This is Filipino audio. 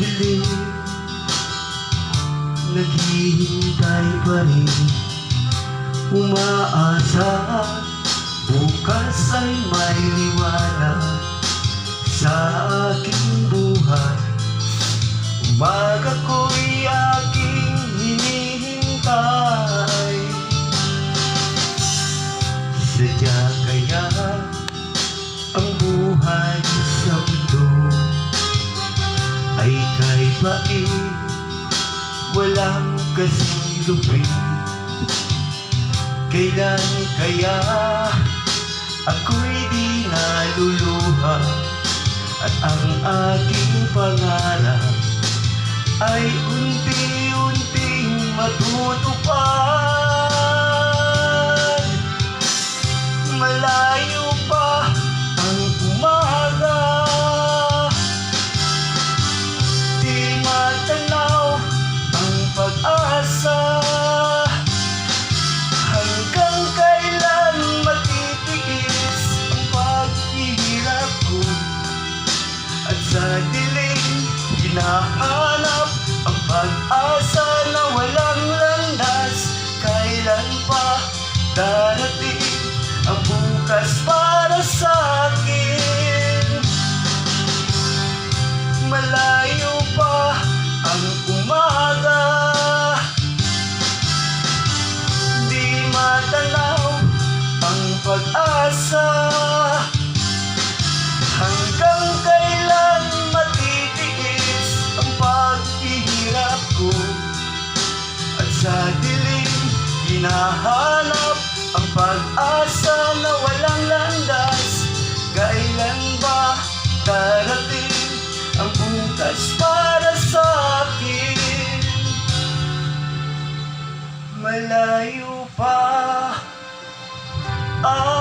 dilim Naghihintay pa rin. Umaasa Bukas ay may liwanag Sa aking buhay. Umaga ko'y aking hinihintay. Sadya kaya ang buhay sa bait walang kasing lupit Kailan kaya ako'y di naluluha At ang aking pangarap ay unti-unting matutupad? Malayo sa dilim hinahanap ang pag-asa sa dilim Hinahanap ang pag-asa na walang landas. Kailan ba darating ang bukas para sa akin? Malayo pa. Ang